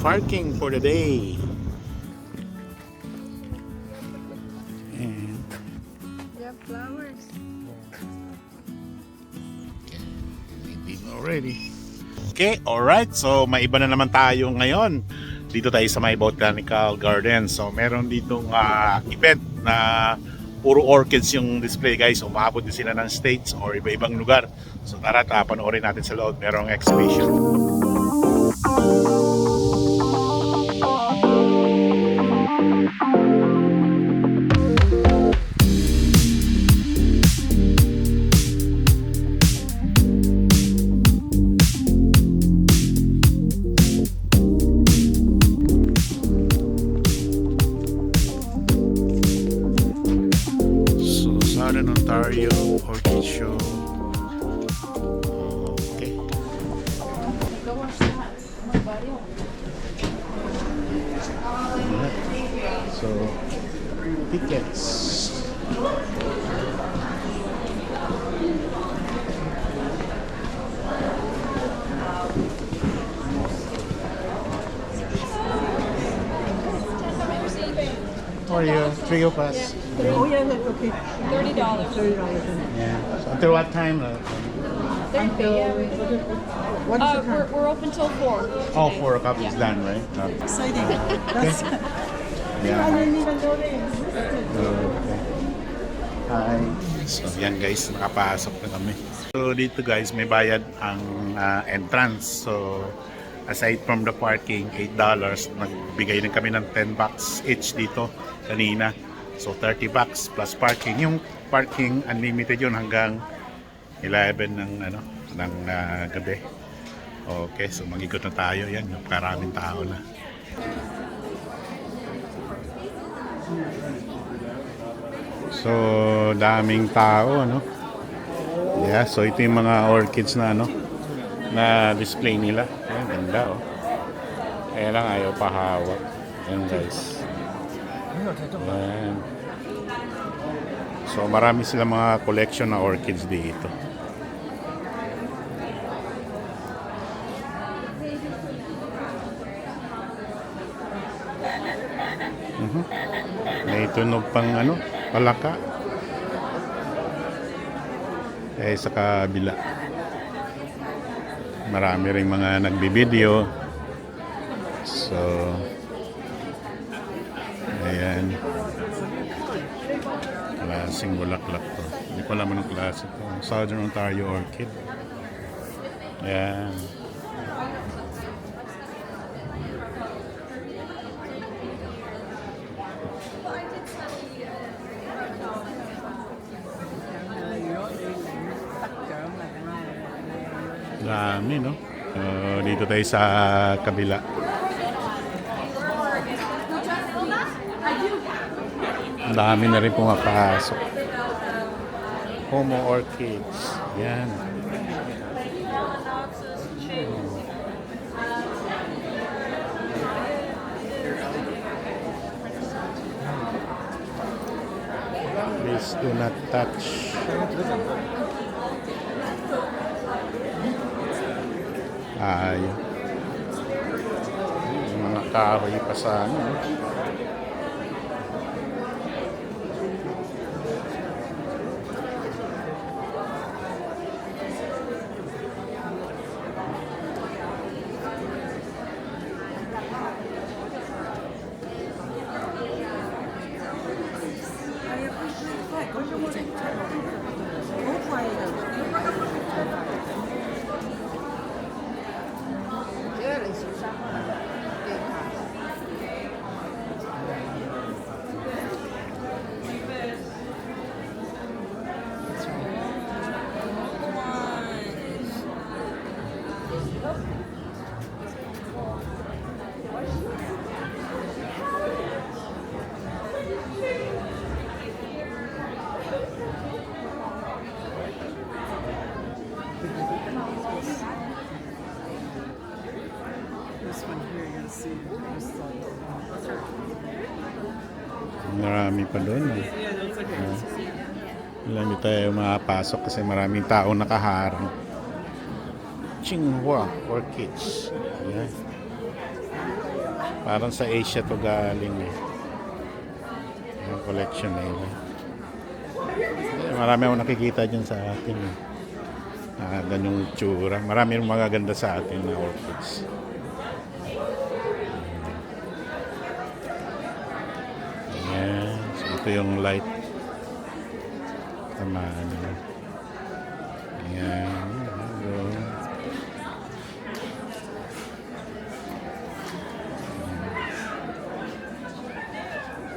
parking for the day. And Yeah, flowers. Waiting already. Okay, alright. So, may iba na naman tayo ngayon. Dito tayo sa may Botanical Garden. So, meron ditong ah, event na puro orchids yung display guys. Umabot din sila ng states or iba-ibang lugar. So, tara, ta, panoorin natin sa loob. Merong exhibition. So, tickets. Are Or your trio pass. Oh, yeah, that's okay. Thirty dollars. Thirty dollars. Yeah. So until what time? Uh, Until, what is Uh, the we're, time? we're open till four. all four o'clock is done, right? Uh, Exciting. That's, I yeah. didn't even know they existed. Okay. Hi. So yan guys, nakapasok na kami. So dito guys, may bayad ang ah, entrance. So aside from the parking, $8, nagbigay din kami ng 10 bucks each dito kanina. So 30 bucks plus parking. Yung parking unlimited yun hanggang 11 ng ano ng ah, gabi. Okay, so mag-ikot na tayo. Yan, karaming tao na. So, daming tao, ano? Yeah, so ito yung mga orchids na, ano, na display nila. Ayan, ganda, oh. Kaya lang ayaw pahawak. Ayan, guys. Ayan. So, marami sila mga collection na orchids dito. Mhm. May tunog pang ano, palaka. Eh sa kabila. Marami ring mga nagbibideo. So, ayan. Klaseng bulaklak to. Hindi ko alam anong klase to. Southern Ontario Orchid. Ayan. Dami, no? Uh, dito tayo sa kabila. Ang dami na rin pumapasok. Homo orchids. Yan. Please do not touch. Yung mga kahoy pa sa ano. Makapasok kasi maraming tao nakaharang. Tsinghua Orchids. Yan. Parang sa Asia to galing eh. Yung collection nila. Eh, Marami akong nakikita dyan sa atin. Eh. Ah, ganyong tsura. Marami rin magaganda sa atin na orchids. Ayan. So, ito yung light. Tamaan nyo. Ayan. Ayan.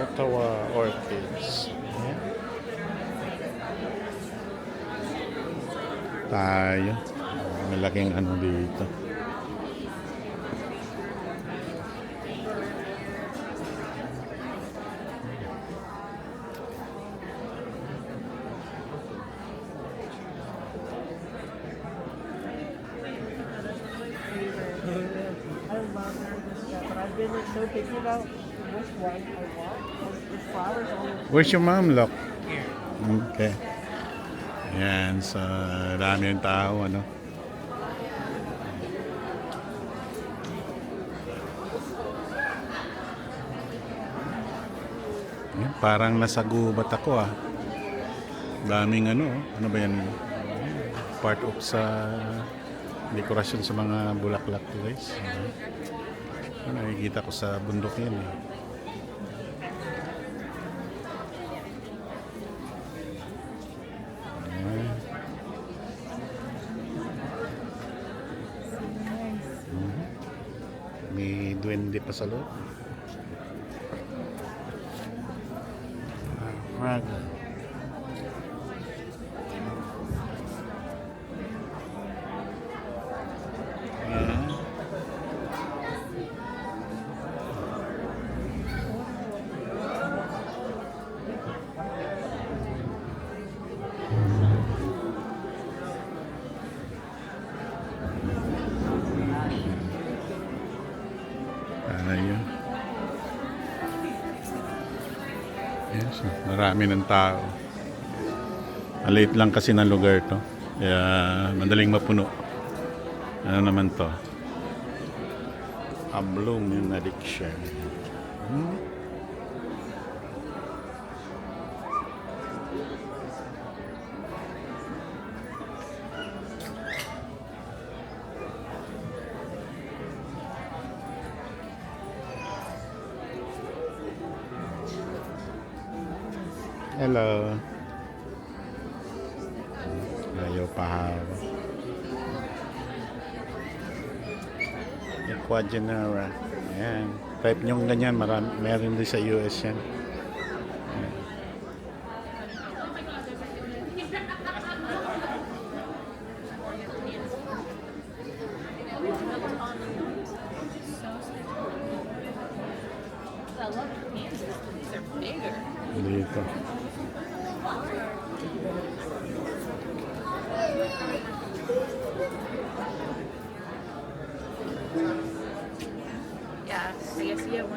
Ottawa Orchids. Ayan. Tayo. Malaking ano dito. I love been so picky about which one I want. There's flowers on it. Where's your mom, look? Okay. Yan, sa dami yung tao, ano. Yan, parang nasa gubat ako ah. Daming ano, ano ba yan? Part of sa dekorasyon sa mga bulaklak guys. Ano, nakikita ko sa bundok yan eh. Mhm. May duwende pa sa loob. Marami ng tao. Maliit lang kasi ng lugar to. Kaya madaling mapuno. Ano naman to? A bloom in addiction. Hmm? Hello. Ayaw pahawa. Aquagenera. Ayan. Type nyong ganyan, marami, meron din sa US yan. Ayan. I love the Kansas. These are bigger. Dito. Yeah, I guess you have one or the other.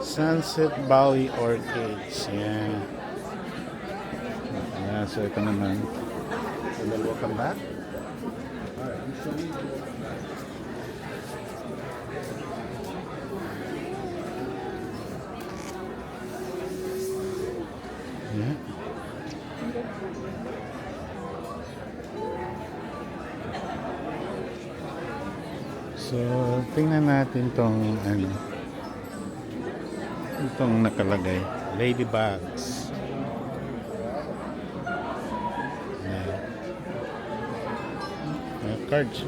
Sunset Valley Orchids. Yan. Yan, so ito naman. Well, welcome back. Yan. So, tingnan natin tong ano, itong nakalagay. Ladybugs. Ayan. May cards.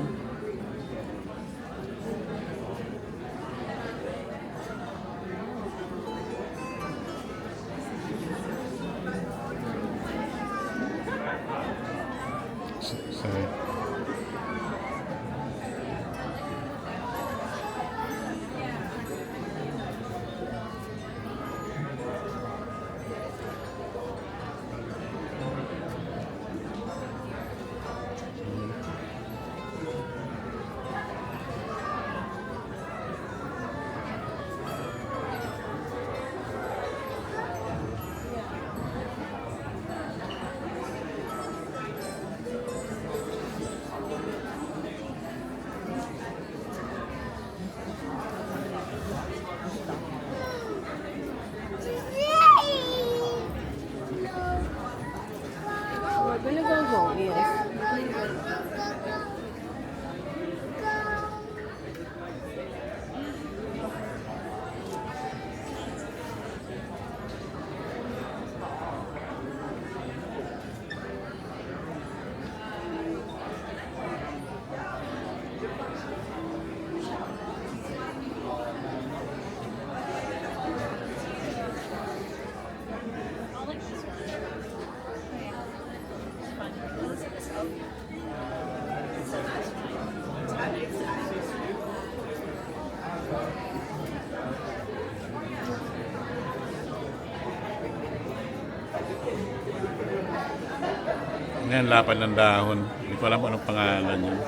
Ayan, lapad ng dahon. Hindi ko alam kung anong pangalan yun.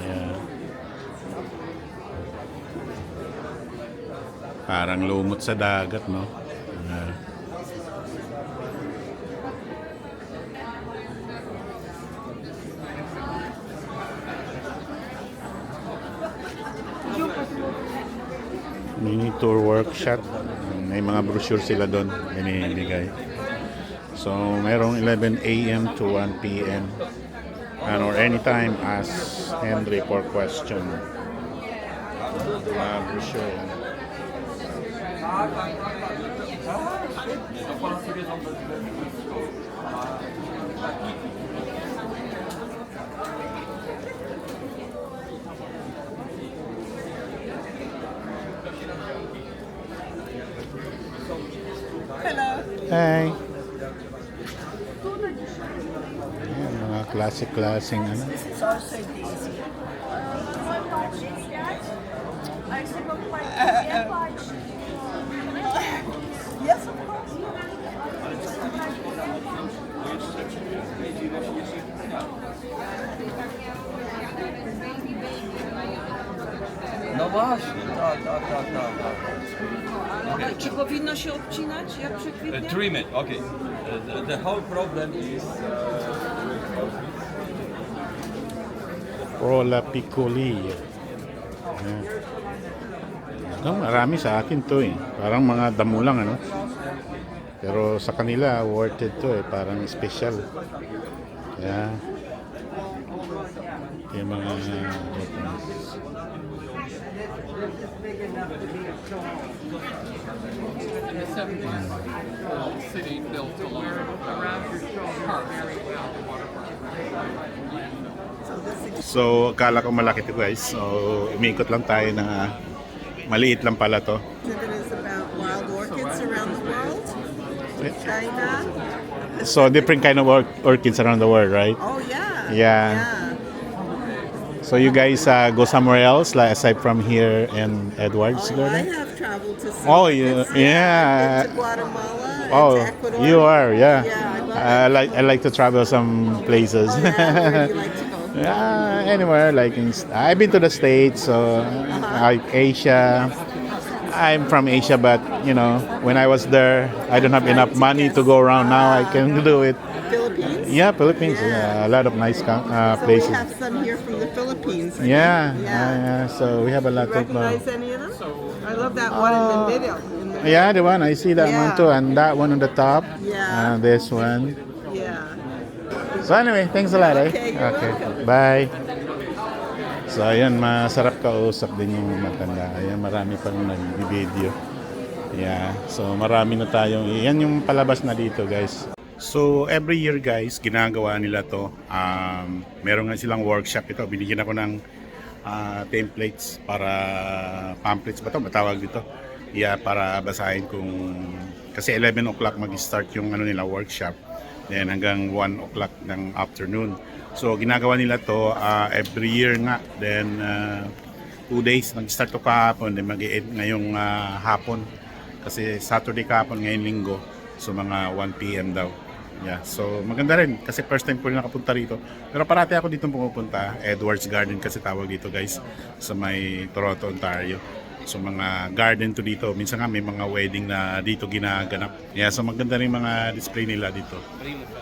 Ayan. Parang lumot sa dagat, no? Ayan. Mini tour workshop. May mga brochure sila doon. Binibigay. So, merong 11 a.m. to 1 p.m. And or anytime ask Henry for question. Mga brochure. Hi! Ayan, mga classic-classing ano. Yes, of course. No właśnie, tak, tak, tak, tak. tak. Czy powinno się obcinać, jak Uh, trim it, okay. Uh, the, the whole problem is uh, Prola Piccoli. Ayan. No, marami sa akin to eh. Parang mga damo lang ano. Pero sa kanila, worth it to eh. Parang special. Kaya, yung mga weapons. In the 70s, the city built a lot of parks very well, waterfront. So, akala ko malaki to guys. So, umikot lang tayo na maliit lang pala to. Wild orchids around the world. China. So, different kind of or- orchids around the world, right? Oh yeah. Yeah. So, you guys uh, go somewhere else, like aside from here and Edwards? Oh? I have traveled to some Oh, yeah, yeah. To Guatemala Oh, Ecuador. you are, yeah. Yeah, I love I like I like to travel some places. Oh, yeah, where do you like to go? yeah, anywhere like in, I've been to the states, so like Asia. I'm from Asia, but you know, when I was there, I don't have enough money to go around. Now I can do it. Philippines. Yeah, Philippines. Yeah. Yeah, a lot of nice uh, So places. we have some here from the Philippines. I Yeah, yeah. yeah. So we have a lot of. Uh, Recognize any of them? I love that one in the Oh. middle. In the, yeah, the one I see that one too, and that one on the top. Yeah. And this one. So anyway, thanks a lot eh. Okay, you're welcome. Bye. So ayun, masarap kausap din yung matanda. Ayan, marami pang nag-video. Yeah. So marami na tayong, yan yung palabas na dito guys. So every year guys, ginagawa nila to. Um, meron nga silang workshop ito. Binigyan ako ng ah, templates para pamphlets ba to? Matawag dito. Yeah, para basahin kung kasi 11 o'clock mag-start yung ano nila workshop. Then hanggang 1 o'clock ng afternoon. So ginagawa nila to ah, every year nga. Then ah, two days nag-start to kahapon then mag-end ngayong ah, hapon. Kasi Saturday kahapon ngayon linggo. So mga 1 PM daw. Yeah, so maganda rin kasi first time ko rin nakapunta rito. Pero parati ako dito pumupunta, Edwards Garden kasi tawag dito guys sa may Toronto, Ontario. So mga garden to dito. Minsan nga may mga wedding na dito ginaganap. Yeah, so maganda rin mga display nila dito.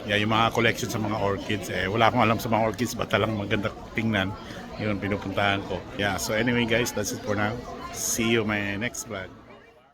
Yeah, yung mga collection sa mga orchids. Eh, wala akong alam sa mga orchids, basta lang maganda tingnan. Yun, pinupuntahan ko. Yeah, so anyway guys, that's it for now. See you my next vlog.